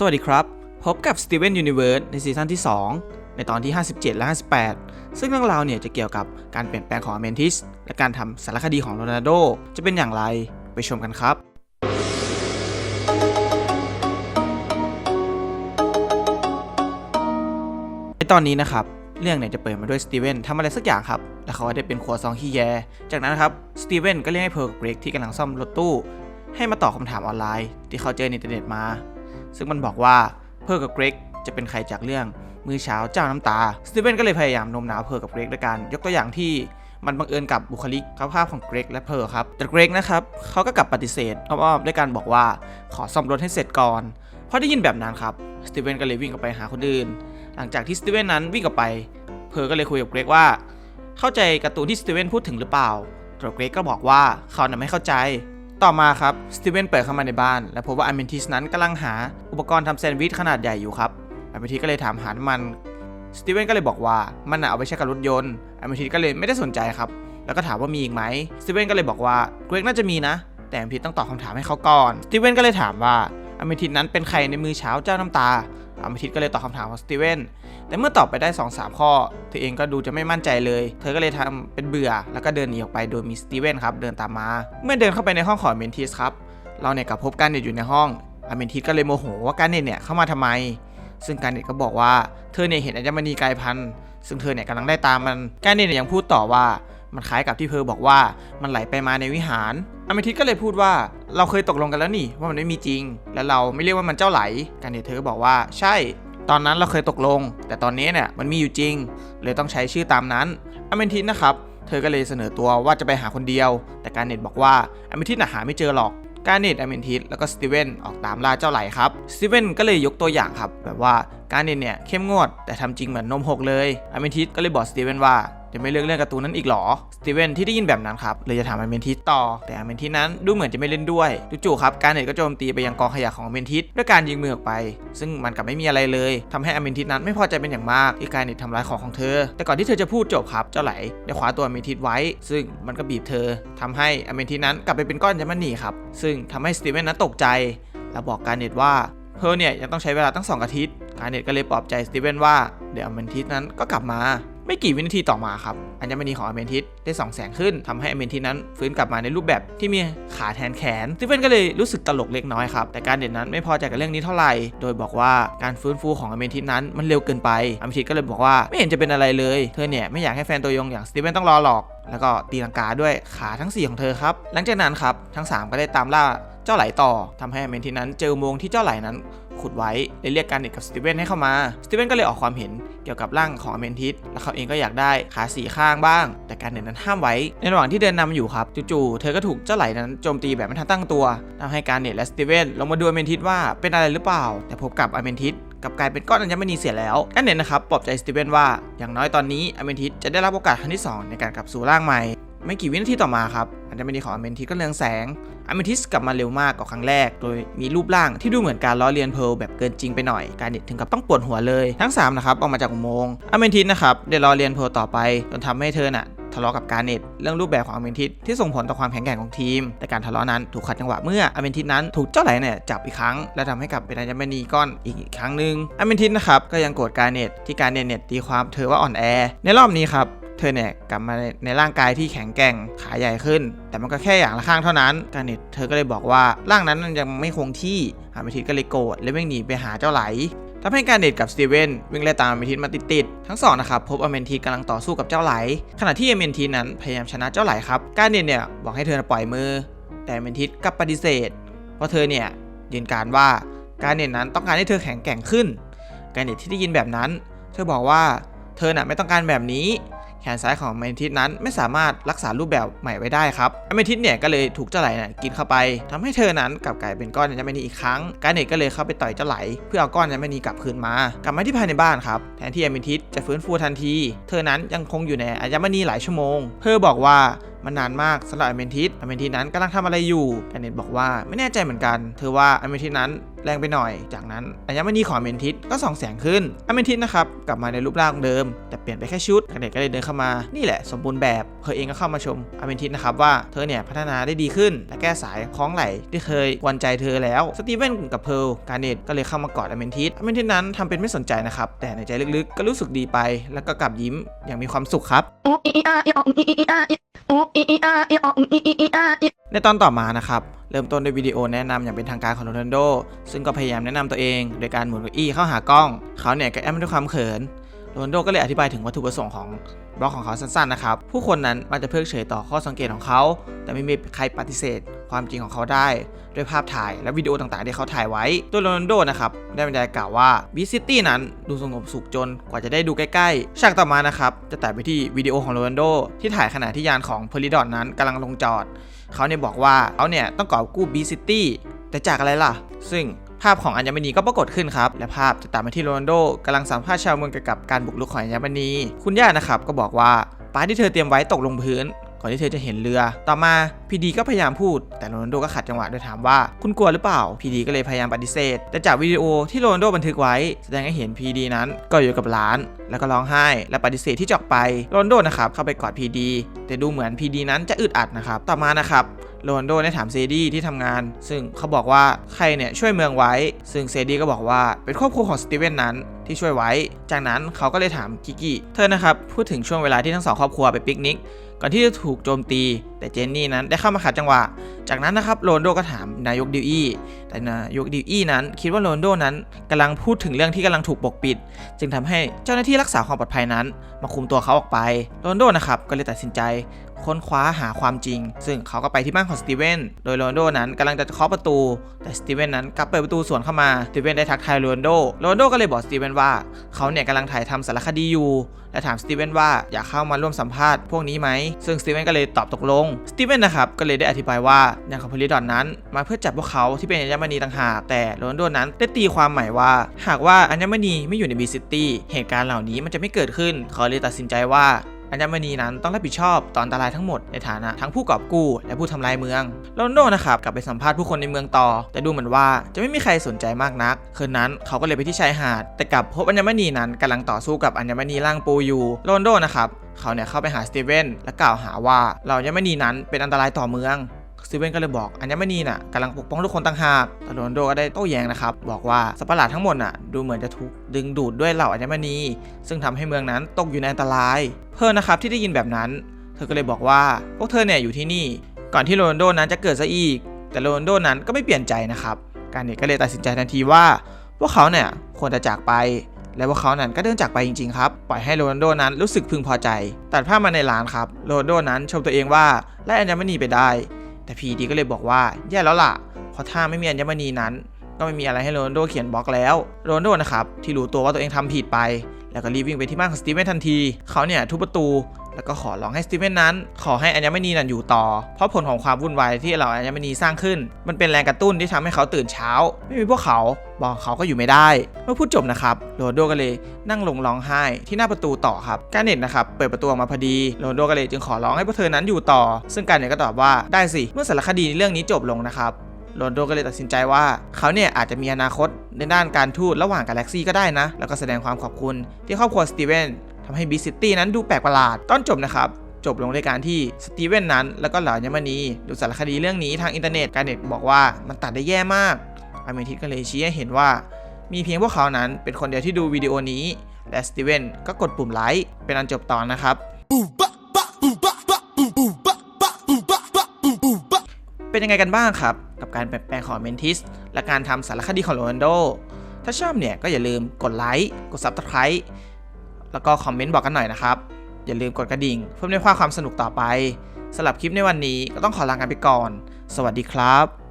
สวัสดีครับ พบกับ Steven Universe ในซีซั่นที่ 2 ในตอนที่ 57 และ 58 ซึ่งเรื่องราวเนี่ยจะเกี่ยวกับการเปลี่ยนแปลงของอเมนทิส และการทำสารคดีของโรนัลโด จะเป็นอย่างไรไปชมกันครับในตอนนี้นะครับ เรื่องเนี่ยจะเปิดมาด้วยสตีเวนทำอะไรสักอย่างครับ แล้วเขาก็ได้เป็นครัวซองขี้แยจากนั้นครับสตีเวนก็เรียกให้เพร์กับรกที่กำลังซ่อมรถตู้ ให้มาตอบคำถามออนไลน์ ที่เขาเจอในอินเทอร์เน็ตมา ซึ่งมันบอกว่าเพร์กับเกรกจะเป็นใครจากเรื่องมือเช้าเจ้าน้ำตาสตีเวนก็เลยพยายามโน้มน้าวเพร์กับเกรกด้วยการยกตัวอย่างที่มันบังเอิญกับบุคลิกภาพของเกรกและเพร์ลครับ แต่เกรกนะครับเขาก็กลับปฏิเสธอ้อมๆด้วยการบอกว่าขอซ่อมรถให้เสร็จก่อนพอได้ยินแบบนั้นครับสตีเวนก็เลยวิ่งออกไปหาคนอื่น หลังจากที่สตีเวนนั้นวิ่งออกไป เพร์ลก็เลยคุยกับเกรกว่า เข้าใจการ์ตูนที่สตีเวนพูดถึงหรือเปล่าแต่เกรกก็บอกว่าเขาน่ะไม่เข้าใจ ต่อมาครับสตีเวนเปิดเข้ามาในบ้าน และพบว่าอเมนทิสนั้นกำลังหาอุปกรณ์ทำแซนด์วิชขนาดใหญ่อยู่ครับอเมนทิสก็เลยถามหาน้ำมันสตีเวนก็เลยบอกว่ามันเอาไปใช้กับรถยนต์อเมนทิสก็เลยไม่ได้สนใจครับแล้วก็ถามว่ามีอีกไหมสตีเวนก็เลยบอกว่าเกรกน่าจะมีนะ แต่อเมนทิสต้องตอบคำถามให้เขาก่อนสตีเวนก็เลยถามว่าอเมนทิสนั้นเป็นใครในมือเช้าเจ้าน้ำตา อเมนทิสก็เลยตอบคำถามของสตีเวนแต่เมื่อตอบไปได้ 2 3 ข้อ เธอเองก็ดูจะไม่มั่นใจเลย เธอก็เลยทำเป็นเบื่อ แล้วก็เดินหนีออกไปโดยมีสตีเวนครับเดินตามมา เมื่อเดินเข้าไปในห้องของเมนทิสครับ เราเนี่ยกลับพบการเน็ตอยู่ในห้องอเมนทิสก็เลยโมโหว่าการเน็ตเนี่ยเข้ามาทำไม ซึ่งการเน็ตก็บอกว่าเธอเนี่ยเห็นอัญมณีกายพันธุ์ซึ่งเธอเนี่ยกำลังได้ตามมันการเน็ตเนี่ยยังพูดต่อว่ามันคล้ายกับที่เพอบอกว่ามันไหลไปมาในวิหาร อเมทิสก็เลยพูดว่าเราเคยตกลงกันแล้วนี่ว่ามันไม่มีจริง และเราไม่เรียกว่ามันเจ้าไหลการเน็ตเธอก็บอกว่าใช่ ตอนนั้นเราเคยตกลง แต่ตอนนี้เนี่ยมันมีอยู่จริง เลยต้องใช้ชื่อตามนั้นอเมทิสนะครับเธอก็เลยเสนอตัวว่าจะไปหาคนเดียว แต่การเน็ตบอกว่าอเมทิสหาไม่เจอหรอกการเน็ตอเมนทิสแล้วก็สตีเวนออกตามล่าเจ้าไหลครับสตีเวนก็เลยยกตัวอย่างครับแบบว่า การเน็ตเนี่ยเข้มงวดแต่ทำจริงเหมือนนมหกเลยอเมนทิสก็เลยบอกสตีเวนว่าจะไม่เลือกเรื่องการ์ตูนนั้นอีกหรอ สตีเวนที่ได้ยินแบบนั้นครับเลยจะถามอเมนทิสต่อ แต่อเมนทิสนั้นดูเหมือนจะไม่เล่นด้วย จู่ๆครับ การเน็ตก็โจมตีไปยังกองขยะของอเมนทิสด้วยการยิงมือออกไป ซึ่งมันกลับไม่มีอะไรเลยทำให้อเมนทิสนั้นไม่พอใจเป็นอย่างมากที่การเน็ตทำร้ายของของเธอ แต่ก่อนที่เธอจะพูดจบครับ เจ้าไหลได้คว้าตัวอเมนทิสไว้ ซึ่งมันก็บีบเธอทำให้อเมนทิสนั้นกลับไปเป็นก้อนยามันนีครับ ซึ่งทำให้สตีเวนนั้นตกใจ และบอกการเน็ตว่าเพอเนี่ยยังต้องใช้เวลาตั้งสองอาทิตย์ การเน็ตก็เลยปลอบใจสตีเวนว่าเดี๋ยวอเมนทิสนั้นก็กลับมา ไม่กี่วินาทีต่อมาครับ อัญมณีของอเมนทิสได้ส่องแสงขึ้นทำให้อเมนทิสนั้นฟื้นกลับมาในรูปแบบที่มีขาแทนแขนสตีเวนก็เลยรู้สึกตลกเล็กน้อยครับ แต่การเด่นนั้นไม่พอใจกับเรื่องนี้เท่าไหร่ โดยบอกว่าการฟื้นฟูของอเมนทิสนั้นมันเร็วเกินไปอเมนทิสก็เลยบอกว่าไม่เห็นจะเป็นอะไรเลย เธอเนี่ยไม่อยากให้แฟนตัวยงอย่างสตีเวนต้องรอหรอก แล้วก็ตีลังกาด้วยขาทั้ง 4 ของเธอครับ หลังจากนั้นครับทั้ง 3 ก็ได้ตามล่าเจ้าไหลต่อทำให้อเมนทิสนั้นเจออุโมงค์ที่เจ้าไหลนั้น ขุดไว้เลยเรียกการเน็ตกับสตีเวนให้เข้ามา สตีเวนก็เลยออกความเห็นเกี่ยวกับร่างของอเมนทิสและเขาเองก็อยากได้ขาสีข้างบ้าง แต่การเน็ตนั้นห้ามไว้ ในระหว่างที่เดินนำอยู่ครับจู่ๆเธอก็ถูกเจ้าไหลนั้นโจมตีแบบไม่ทันตั้งตัวทำให้การเน็ตและสตีเวนลงมาดูอเมนทิสว่าเป็นอะไรหรือเปล่า แต่พบกับอเมนทิสกับกลายเป็นก้อนอัญมณีเสียแล้วการเน็ตนะครับปลอบใจสตีเวนว่าอย่างน้อยตอนนี้อเมนทิสจะได้รับโอกาสครั้งที่สองในการกลับสู่ร่างใหม่ ไม่กี่วินาทีต่อมาครับอัญมณีของอเมนทิสก็เรืองแสงอเมทิสกลับมาเร็วมากกว่าครั้งแรก โดยมีรูปร่างที่ดูเหมือนการล้อเลียนเพร์ลแบบเกินจริงไปหน่อย การเน็ตถึงกับต้องปวดหัวเลยทั้ง3นะครับออกมาจากอุโมงค์อเมทิสนะครับได้ล้อเลียนเพร์ลต่อไปจนทำให้เธอน่ะทะเลาะกับการเน็ตเรื่องรูปแบบของอเมทิสที่ส่งผลต่อความแข็งแกร่งของทีม แต่การทะเลาะนั้นถูกขัดจังหวะเมื่ออเมทิสนั้นถูกเจ้าไหลเนี่ยจับอีกครั้ง และทำให้กลับเป็นอัญมณีก้อนอีกครั้งหนึ่งอเมทิสนะครับก็ยังโกรธการเน็ตที่การเน็ตเนี่ยตีความเธอว่าอ่อนแอ ในรอบนี้ครับ เธอเนี่ยกลับมาในร่างกายที่แข็งแกร่งขาใหญ่ขึ้น แต่มันก็แค่อย่างละข้างเท่านั้นการเน็ตเธอก็เลยบอกว่าร่างนั้นมันยังไม่คงที่อามิทิตก็เลยโกรธและวิ่งหนีไปหาเจ้าไหลทำให้การเน็ตกับสตีเวนวิ่งไล่ตามอเมนทิสมาติดๆทั้งสองนะครับพบอเมนทิสกำลังต่อสู้กับเจ้าไหล ขณะที่อเมนทิสนั้นพยายามชนะเจ้าไหลครับการเน็ตเนี่ยบอกให้เธอปล่อยมือ แต่อเมนทิสกลับปฏิเสธ เพราะเธอเนี่ยยืนการว่าการเน็ตนั้นต้องการให้เธอแข็งแกร่งขึ้น การเน็ตที่ได้ยินแบบนั้น เธอบอกว่าเธอน่ะไม่ต้องการแบบนี้ แขนซ้ายของอเมนทิสนั้นไม่สามารถรักษารูปแบบใหม่ไว้ได้ครับอเมนทิสเนี่ยก็เลยถูกเจ้าไหลเนี่ยกินเข้าไปทำให้เธอนั้นกลับกลายเป็นก้อนอัญมณีอีกครั้งการเน็ตก็เลยเข้าไปต่อยเจ้าไหล เพื่อเอาก้อนอัญมณีกลับคืนมา กลับมาที่ภายในบ้านครับแทนที่อเมนทิสจะฟื้นฟูทันที เธอนั้นยังคงอยู่ในอัญมณีหลายชั่วโมง เธอบอกว่ามันนานมากสำหรับอเมนทิสอเมนทิสนั้นกำลังทำอะไรอยู่การเน็ตบอกว่าไม่แน่ใจเหมือนกัน เธอว่าอเมนทิสนั้นแรงไปหน่อย จากนั้นอัญมณีของอเมนทิสก็ส่องแสงขึ้นอเมนทิสนะครับกลับมาในรูปร่างเดิม แต่เปลี่ยนไปแค่ชุดกันเด็กก็เลยเดินเข้ามานี่แหละสมบูรณ์แบบเธอเองก็เข้ามาชมอเมนทิสนะครับว่าเธอเนี่ยพัฒนาได้ดีขึ้น และแก้สายคล้องไหลที่เคยกวนใจเธอแล้วสตีเวนกับเพลการเนตก็เลยเข้ามากอดอเมนทิสอเมนทิสนั้นทำเป็นไม่สนใจนะครับแต่ในใจลึกๆ ก็รู้สึกดีไป แล้วก็กลับยิ้มอย่างมีความสุขครับในตอนต่อมานะครับ เริ่มต้นด้วยวิดีโอแนะนำอย่างเป็นทางการของโรนัลโด ซึ่งก็พยายามแนะนำตัวเอง โดยการหมุนเก้าอี้เข้าหากล้อง เขาเนี่ยก็แอบด้วยความเขิน โรนโดก็เลยอธิบายถึงวัตถุประสงค์ของบล็อกของเขาสั้นๆนะครับ ผู้คนนั้นมันจะเพิกเฉยต่อข้อสังเกตของเขา แต่ไม่มีใครปฏิเสธความจริงของเขาได้ ด้วยภาพถ่ายและวิดีโอต่างๆ ที่เขาถ่ายไว้ ตัวโรนัลโดนะครับ ได้บรรยายกล่าวว่าวิซิตี้นั้นดูสงบสุขจนกว่าจะได้ดูใกล้ๆ ฉากต่อมานะครับ จะตัดไปที่วิดีโอของโรนัลโด ที่ถ่ายขณะที่ยานของเพลิดอนนั้นกำลังลงจอด เขาเนี่ยบอกว่าเขาเนี่ยต้องกอบกู้บีซิตี้แต่จากอะไรล่ะ ซึ่ง ภาพของอัญมณีก็ปรากฏขึ้นครับ และภาพจะตัดมาที่โรนัลโดกำลังสัมภาษณ์ชาวเมืองเกี่ยวกับการบุกรุกของอัญมณี คุณย่านะครับก็บอกว่าป้ายที่เธอเตรียมไว้ตกลงพื้น ก่อนที่เธอจะเห็นเรือ ต่อมาพีดีก็พยายามพูด แต่โรนัลโดก็ขัดจังหวะโดยถามว่าคุณกลัวหรือเปล่าพีดีก็เลยพยายามปฏิเสธ แต่จากวิดีโอที่โรนัลโดบันทึกไว้ แสดงให้เห็นพีดีนั้นก็อยู่กับร้าน แล้วก็ร้องไห้ และปฏิเสธที่จะออกไปโรนัลโดนะครับเข้าไปกอดพีดีแต่ดูเหมือนพีดีนั้นจะอึดอัดนะครับต่อมานะครับ โรนโดได้ถามเซดี้ที่ทำงาน ซึ่งเขาบอกว่าใครเนี่ยช่วยเมืองไว้ ซึ่งเซดี้ก็บอกว่าเป็นครอบครัวของสตีเวนนั้นที่ช่วยไว้ จากนั้นเขาก็เลยถามกิกิเธอนะครับพูดถึงช่วงเวลาที่ทั้งสองครอบครัวไปปิกนิก ก่อนที่จะถูกโจมตี แต่เจนนี่นั้นได้เข้ามาขัดจังหวะ จากนั้นนะครับโรนโดก็ถามนายกดิวอี้แต่นายกดิวอี้นั้น คิดว่าโรนโดนั้นกำลังพูดถึงเรื่องที่กำลังถูกปกปิด จึงทำให้เจ้าหน้าที่รักษาความปลอดภัยนั้น มาคุมตัวเขาออกไปโรนโดนะครับก็เลยตัดสินใจค้นคว้าหาความจริง ซึ่งเขาก็ไปที่บ้านของสตีเวนโดยโรนโดนั้นกำลังจะเคาะประตู แต่สตีเวนนั้นกลับเปิดประตูสวนเข้ามา สตีเวนได้ทักทายโรนโด โรนโดก็เลยบอกสตีเวนว่าเขาเนี่ยกำลังถ่ายทำสารคดีอยู่ และถามสตีเวนว่าอยากเข้ามาร่วมสัมภาษณ์พวกนี้ไหมซึ่งสตีเวนก็เลยตอบตกลงสตีเวนนะครับก็เลยได้อธิบายว่าอย่างของพลิดอนนั้น มาเพื่อจับพวกเขาที่เป็นอัญมณีต่างหากแต่โรนโดนั้นได้ตีความหมายว่า หากว่าอัญมณีไม่อยู่ในบีซิตี้เหตุการณ์เหล่านี้มันจะไม่เกิดขึ้นเขาเลยตัดสินใจว่า อัญมณีนั้นต้องรับผิดชอบต่ออันตรายทั้งหมดในฐานะทั้งผู้กอบกู้และผู้ทำลายเมืองโรนโดนะครับกลับไปสัมภาษณ์ผู้คนในเมืองต่อ แต่ดูเหมือนว่าจะไม่มีใครสนใจมากนัก คืนนั้นเขาก็เลยไปที่ชายหาด แต่กลับพบอัญมณีนั้นกำลังต่อสู้กับอัญมณีร่างปูอยู่โรนโดนะครับเขาเนี่ยเข้าไปหาสตีเวนและกล่าวหาว่าเหล่าอัญมณีนั้นเป็นอันตรายต่อเมือง สตีเวนก็เลยบอกอัญมณีน่ะกำลังปกป้องทุกคนต่างหากแต่โรนโดก็ได้โต้แย้งนะครับ บอกว่าสัตว์ประหลาดทั้งหมดน่ะดูเหมือนจะถูกดึงดูดด้วยเหล่าอัญมณี ซึ่งทำให้เมืองนั้นตกอยู่ในอันตราย เพิ่นนะครับที่ได้ยินแบบนั้น เธอก็เลยบอกว่าพวกเธอเนี่ยอยู่ที่นี่ ก่อนที่โรนโดนั้นจะเกิดซะอีก แต่โรนโดนั้นก็ไม่เปลี่ยนใจนะครับ การเนตก็เลยตัดสินใจทันทีว่า พวกเขาเนี่ยควรจะจากไป และพวกเขานั้นก็เดินจากไปจริงๆครับปล่อยให้โรนโดนั้นรู้สึกพึงพอใจ ตัดภาพมาในร้านครับโรนโดนั้นชมตัวเองว่าไล่อัญมณีไปได้ แต่พีดีก็เลยบอกว่าแย่แล้วล่ะ เพราะถ้าไม่มีอัญมณีนั้น ก็ไม่มีอะไรให้โรนัลโดเขียนบล็อกแล้วโรนัลโดนะครับที่รู้ตัวว่าตัวเองทำผิดไป แล้วก็รีบวิ่งไปที่บ้านของสตีเวนทันที เขาเนี่ยทุบประตู แล้วก็ขอร้องให้สตีเวนนั้น ขอให้อัญมณีนั้นอยู่ต่อ เพราะผลของความวุ่นวายที่เราอัญมณีสร้างขึ้น มันเป็นแรงกระตุ้นที่ทำให้เขาตื่นเช้า ไม่มีพวกเขาบอกเขาก็อยู่ไม่ได้ เมื่อพูดจบนะครับโรนโดก็เลยนั่งลงร้องไห้ที่หน้าประตูต่อครับการเน็ตนะครับเปิดประตูออกมาพอดีโรนโดก็เลยจึงขอร้องให้พวกเธอนั้นอยู่ต่อ ซึ่งการเน็ตก็ตอบว่าได้สิเมื่อสารคดีเรื่องนี้จบลงนะครับโรนโดก็เลยตัดสินใจว่าเขาเนี่ยอาจจะมีอนาคตในด้านการทูตระหว่างกาแล็กซี่ก็ได้นะ แล้วก็แสดงความขอบคุณที่ครอบครัวสตีเวน ทำให้บีซิตี้นั้นดูแปลกประหลาดตอนจบนะครับจบลงด้วยการที่สตีเวนนั้น แล้วก็เหล่าอัญมณีดูสารคดีเรื่องนี้ทางอินเทอร์เน็ตการเน็ตบอกว่ามันตัดได้แย่มาก อเมทิสก็เลยชี้ให้เห็นว่า มีเพียงพวกเขานั้นเป็นคนเดียวที่ดูวิดีโอนี้ และสตีเวนก็กดปุ่มไลค์เป็นอันจบตอนนะครับ เป็นยังไงกันบ้างครับ กับการเปลี่ยนแปลงของเมนทิส และการทำสารคดีของโรนัลโด ถ้าชอบเนี่ยก็อย่าลืมกดไลค์กด Subscribe แล้วก็คอมเมนต์บอกกันหน่อยนะครับ อย่าลืมกดกระดิ่ง เพื่อไม่พลาดความสนุกต่อไปสำหรับคลิปในวันนี้ก็ต้องขอลากันไปก่อน สวัสดีครับ